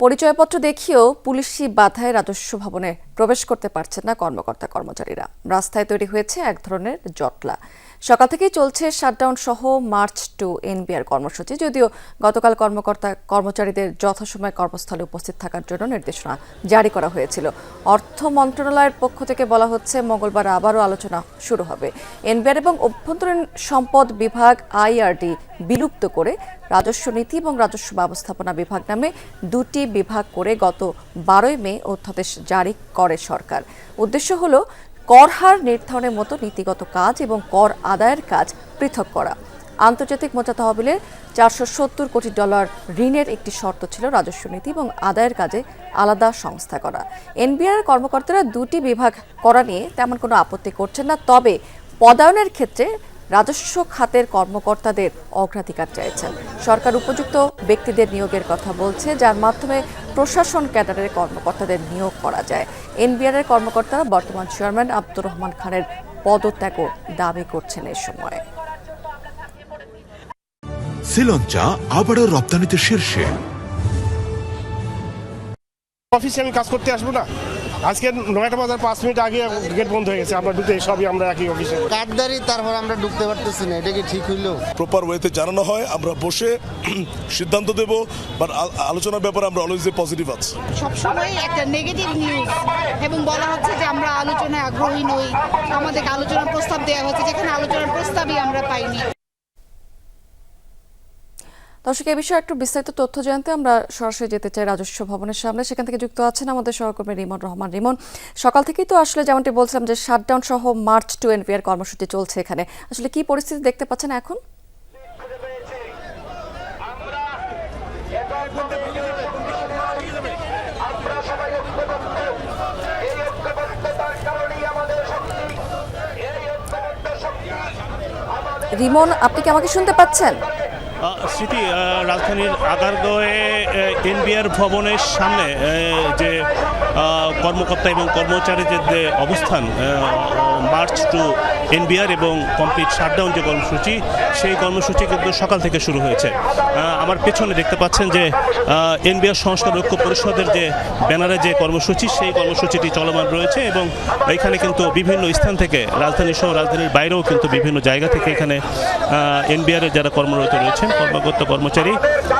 পরিচয়পত্র দেখিয়েও পুলিশি বাধায় রাজস্ব ভবনে প্রবেশ করতে পারছেন না কর্মকর্তা কর্মচারীরা। রাস্তায় তৈরি হয়েছে এক ধরনের জটলা। সকাল থেকেই চলছে শাটডাউন সহ মার্চ টু এনবিআর কর্মসূচি, যদিও গতকাল কর্মকর্তা কর্মচারীদের যথাসময়ে কর্মস্থলে উপস্থিত থাকার জন্য নির্দেশনা জারি করা হয়েছিল। অর্থ মন্ত্রণালয়ের পক্ষ থেকে বলা হচ্ছে, মঙ্গলবার আবারও আলোচনা শুরু হবে। এনবিআর এবং অভ্যন্তরীণ সম্পদ বিভাগ আইআরডি বিলুপ্ত করে রাজস্ব নীতি এবং রাজস্ব ব্যবস্থাপনা বিভাগ নামে দুটি বিভাগ করে গত বারোই মে অধ্যাদেশ জারি সরকার। উদ্দেশ্য হলো কর হার নির্ধারণের মতো নীতিগত কাজ এবং কর আদায়ের কাজ পৃথক করা। আন্তর্জাতিক মোচা তহবিলের চারশো সত্তর কোটি ডলার ঋণের একটি শর্ত ছিল রাজস্ব নীতি এবং আদায়ের কাজে আলাদা সংস্থা করা। এনবিআর কর্মকর্তারা দুটি বিভাগ করা নিয়ে তেমন কোনো আপত্তি করছেন না, তবে পদায়নের ক্ষেত্রে রাজস্ব খাতের কর্মকর্তাদের অগ্রাধিকার চাইছেন। সরকার উপযুক্ত ব্যক্তিদের নিয়োগের কথা বলছে যার মাধ্যমে প্রশাসন ক্যাডারের কর্মকর্তাদের নিয়োগ করা যায়। এনবিআর এর কর্মকর্তারা বর্তমান চেয়ারম্যান আব্দুর রহমান খানের পদত্যাগও দাবি করছেন এ সময়। শ্রীলঞ্চা আবারও রপ্তানিতে শীর্ষে। অফিসে আমি কাজ করতে আসব না? আজকে নয়টা বাজার পাঁচ মিনিট আগে গেট বন্ধ হয়ে গেছে আমরা ঢুকতে সবই আমরা একই অফিসে কাঠদারি তারপর আমরা ঢুকতে পারতেছি না এটা কি ঠিক হইল? প্রপার ওয়েতে জানানো হয় আমরা বসে সিদ্ধান্ত দেব বাট আলোচনার ব্যাপারে আমরা অলওয়েজ পজিটিভ আছি। সবসময় একটা নেগেটিভ নিউজ এবং বলা হচ্ছে যে আমরা আলোচনায় আগ্রহী নই আমাদেরকে আলোচনার প্রস্তাব দেওয়া হচ্ছে যেখানে আলোচনার প্রস্তাবই আমরা পাইনি। দর্শক এই বিষয়ে একটু বিস্তারিত তথ্য জানতে আমরা সরাসরি যেতে চাই রাজস্ব ভবনের সামনে। সেখান থেকে যুক্ত আছেন আমাদের সহকর্মী রিমন রহমান। রিমন, সকাল থেকেই তো আসলে যেমনটি বলছিলাম যে শাটডাউন সহ মার্চ টু এনপিআর কর্মসূচি চলছে এখানে। আসলে কি পরিস্থিতি দেখতে পাচ্ছেন এখন? রিমন, আপনি কি আমাকে শুনতে পাচ্ছেন? স্মৃতি রাজধানীর আগারগাঁওয়ে এনবিআর ভবনের সামনে যে কর্মকর্তা এবং কর্মচারীদের যে অবস্থান মার্চ টু এনবিআর এবং কমপ্লিট শাটডাউন যে কর্মসূচি, সেই কর্মসূচি কিন্তু সকাল থেকে শুরু হয়েছে। আমার পেছনে দেখতে পাচ্ছেন যে এনবিআর সংস্কার ঐক্য পরিষদের যে ব্যানারে যে কর্মসূচি, সেই কর্মসূচিটি চলমান রয়েছে এবং এখানে কিন্তু বিভিন্ন স্থান থেকে, রাজধানী সহ রাজধানীর বাইরেও কিন্তু বিভিন্ন জায়গা থেকে এখানে এনবিআর যারা কর্মরত রয়েছেন, কর্মকর্তা, কর্মচারী,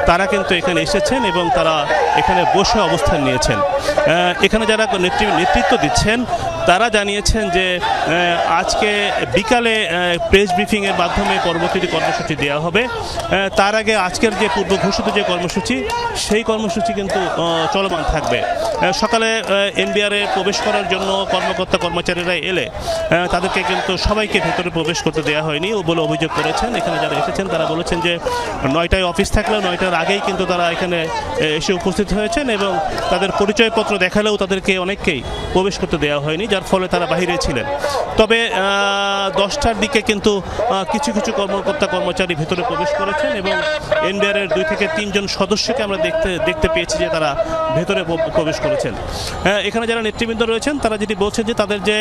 তারা কিন্তু এখানে এসেছেন এবং তারা এখানে বসে অবস্থান নিয়েছেন। এখানে যারা নেতৃ- নেতৃত্ব দিচ্ছেন তারা জানিয়েছেন যে আজকে বিকালে প্রেস ব্রিফিংয়ের মাধ্যমে পরবর্তীতে কর্মসূচি দেওয়া হবে। তার আগে আজকের যে পূর্ব ঘোষিত যে কর্মসূচি, সেই কর্মসূচি কিন্তু চলমান থাকবে। সকালে এনবিআরে প্রবেশ করার জন্য কর্মকর্তা কর্মচারীরা এলে তাদেরকে কিন্তু সবাইকে ভেতরে প্রবেশ করতে দেওয়া হয়নি বলে অভিযোগ করেছেন। এখানে যারা এসেছেন, তারা বলেছেন যে, নয়টায় অফিস থাকলেও নয়টার আগেই কিন্তু তারা এখানে এসে উপস্থিত হয়েছেন এবং তাদের পরিচয়পত্র দেখালেও তাদেরকে অনেককেই প্রবেশ করতে দেওয়া হয়নি। যার ফলে তারা বাহিরে ছিলেন। তবে দশটার দিকে কিন্তু কিছু কিছু কর্মকর্তা, কর্মচারী ভেতরে প্রবেশ করেছেন এবং এনবিআরের দুই থেকে তিনজন সদস্যকে আমরা দেখতে দেখতে পেয়েছি যে তারা ভেতরে প্রবেশ করেছেন। এখানে যারা নেতৃবৃন্দ রয়েছেন, তারা যেটি বলছেন যে তাদের যে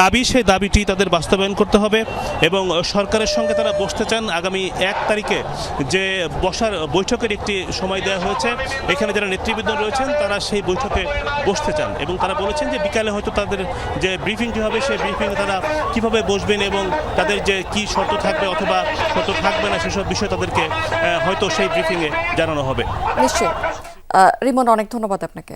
দাবি, সেই দাবিটি তাদের বাস্তবায়ন করতে হবে এবং সরকারের সঙ্গে তারা বসতে চান। আগামী এক তারিখে যে বসার বৈঠকের একটি সময় দেওয়া হয়েছে, এখানে যারা নেতৃবৃন্দ রয়েছেন, তারা সেই বৈঠকে বসতে চান এবং তারা বলেছেন যে বিকালে হয়তো তাদের যে ব্রিফিংটি হবে, সেই ব্রিফিংয়ে তারা কীভাবে বসবেন এবং তাদের যে কি শর্ত থাকবে অথবা শর্ত থাকবে না সেসব বিষয়ে তাদেরকে হয়তো সেই ব্রিফিংয়ে জানানো হবে। নিশ্চয়ই। রিমন, অনেক ধন্যবাদ আপনাকে।